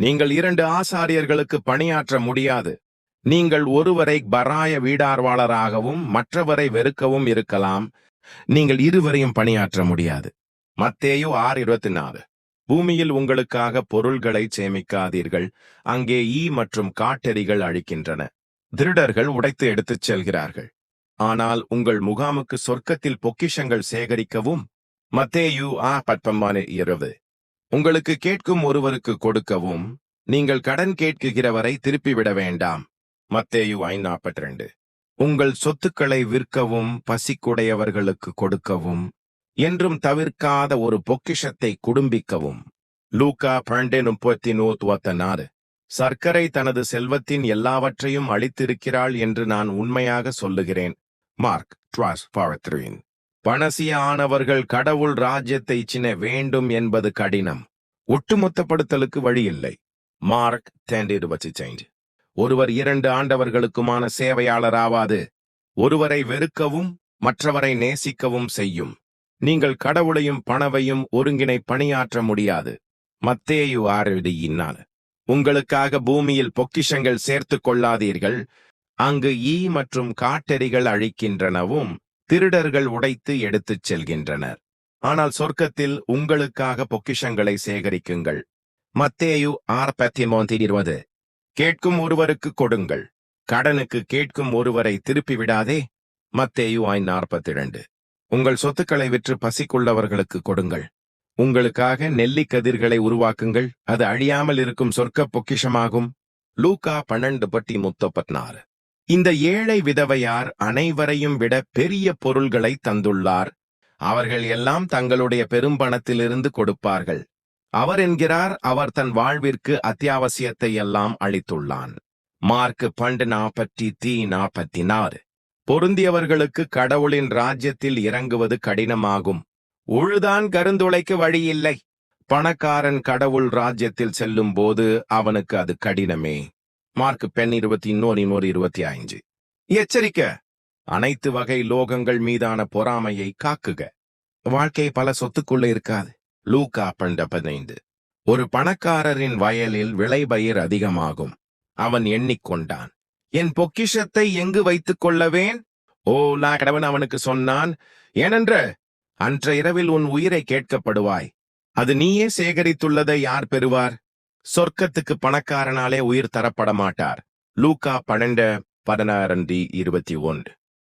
நீங்கள் இரண்டு ஆசாரியர்களுக்கு பணியாற்ற முடியாது. நீங்கள் ஒருவரை பராய வீடார்வாளராகவும் மற்றவரை வெறுக்கவும் இருக்கலாம். நீங்கள் இருவரையும் பணியாற்ற முடியாது. மத்தேயோ ஆறு இருபத்தி நாலு. பூமியில் உங்களுக்காக பொருள்களை சேமிக்காதீர்கள். அங்கே ஈ மற்றும் காட்டெறிகள் அழிக்கின்றன. திருடர்கள் உடைத்து எடுத்துச் செல்கிறார்கள். ஆனால் உங்கள் முகாமுக்கு சொர்க்கத்தில் பொக்கிஷங்கள் சேகரிக்கவும். மத்தேயு ஆ பத்தொன்பது இரவு உங்களுக்கு கேட்கும் ஒருவருக்கு கொடுக்கவும் நீங்கள் கடன் கேட்குகிறவரை திருப்பிவிட வேண்டாம். மத்தேயு ஐந்து நாற்பத்தி ரெண்டு உங்கள் சொத்துக்களை விற்கவும் பசிக்குடையவர்களுக்கு கொடுக்கவும் என்றும் தவிர்க்காத ஒரு பொக்கிஷத்தை குடும்பிக்கவும். லூகா பண்டே முப்பத்தி நூத்தி சர்க்கரை தனது செல்வத்தின் எல்லாவற்றையும் அளித்திருக்கிறாள் என்று நான் உண்மையாக சொல்லுகிறேன். மார்க் ட்ராஸ் பாவத்ரின் பணசியானவர்கள் கடவுள் ராஜ்யத்தை சின்ன வேண்டும் என்பது கடினம். ஒட்டுமொத்தப்படுத்தலுக்கு வழியில்லை. மார்க் டென் ஒருவர் இரண்டு ஆண்டவர்களுக்குமான சேவையாளராவாது. ஒருவரை வெறுக்கவும் மற்றவரை நேசிக்கவும் செய்யும். நீங்கள் கடவுளையும் பணவையும் ஒருங்கிணை பணியாற்ற முடியாது. மத்தேயு ஆறு இன்னால். உங்களுக்காக பூமியில் பொக்கிஷங்கள் சேர்த்துக் கொள்ளாதீர்கள். அங்கு ஈ மற்றும் காட்டெறிகள் அழிக்கின்றனவும் திருடர்கள் உடைத்து எடுத்துச் செல்கின்றனர். ஆனால் சொர்க்கத்தில் உங்களுக்காக பொக்கிஷங்களை சேகரிக்குங்கள். மத்தேயு ஆர் பத்தி இருபது கேட்கும் ஒருவருக்கு கொடுங்கள். கடனுக்கு கேட்கும் ஒருவரை திருப்பி விடாதே மத்தேயு ஐந்து நாற்பத்தி இரண்டு உங்கள் சொத்துக்களை விற்று பசிக்குள்ளவர்களுக்கு கொடுங்கள். உங்களுக்காக நெல்லிக்கதிர்களை உருவாக்குங்கள். அது அழியாமல் இருக்கும் சொர்க்க பொக்கிஷமாகும். லூகா பன்னெண்டு பட்டி முத்தப்பத்னாறு இந்த ஏழை விதவையார் அனைவரையும் விட பெரிய பொருள்களை தந்துள்ளார். அவர்கள் எல்லாம் தங்களுடைய பெரும்பணத்திலிருந்து கொடுப்பார்கள். அவர் என்கிறார் அவர் தன் வாழ்விற்கு அத்தியாவசியத்தை எல்லாம் அளித்துள்ளான். மார்க் பண்டு நாற்பத்தி தீ நாற்பத்தி நாறு பொருந்தியவர்களுக்கு கடவுளின் ராஜ்யத்தில் இறங்குவது கடினமாகும். உழுதான் கருந்துளைக்கு வழியில்லை. பணக்காரன் கடவுள் ராஜ்யத்தில் செல்லும் போது அவனுக்கு அது கடினமே. மார்க் பெண் இருபத்தி இன்னொரு இன்னொரு இருபத்தி ஐந்து. எச்சரிக்க! அனைத்து வகை லோகங்கள் மீதான பொறாமையை காக்குக. வாழ்க்கை பல சொத்துக்குள்ள இருக்காது. லூக்கா பண்ட பதினைந்து. ஒரு பணக்காரரின் வயலில் விளைபயிர் அதிகமாகும். அவன் எண்ணிக்கொண்டான். என் பொக்கிஷத்தை எங்கு வைத்துக் கொள்ளவேன் ஓ லா கடவன் அவனுக்கு சொன்னான் ஏனென்ற அன்ற இரவில் உன் உயிரை கேட்கப்படுவாய். அது நீயே சேகரித்துள்ளதை யார் பெறுவார்? சொர்க்கத்துக்கு பணக்காரனாலே உயிர் தரப்பட மாட்டார் லூக்கா பன்னெண்டு பதினாறு இருபத்தி ஒன்று.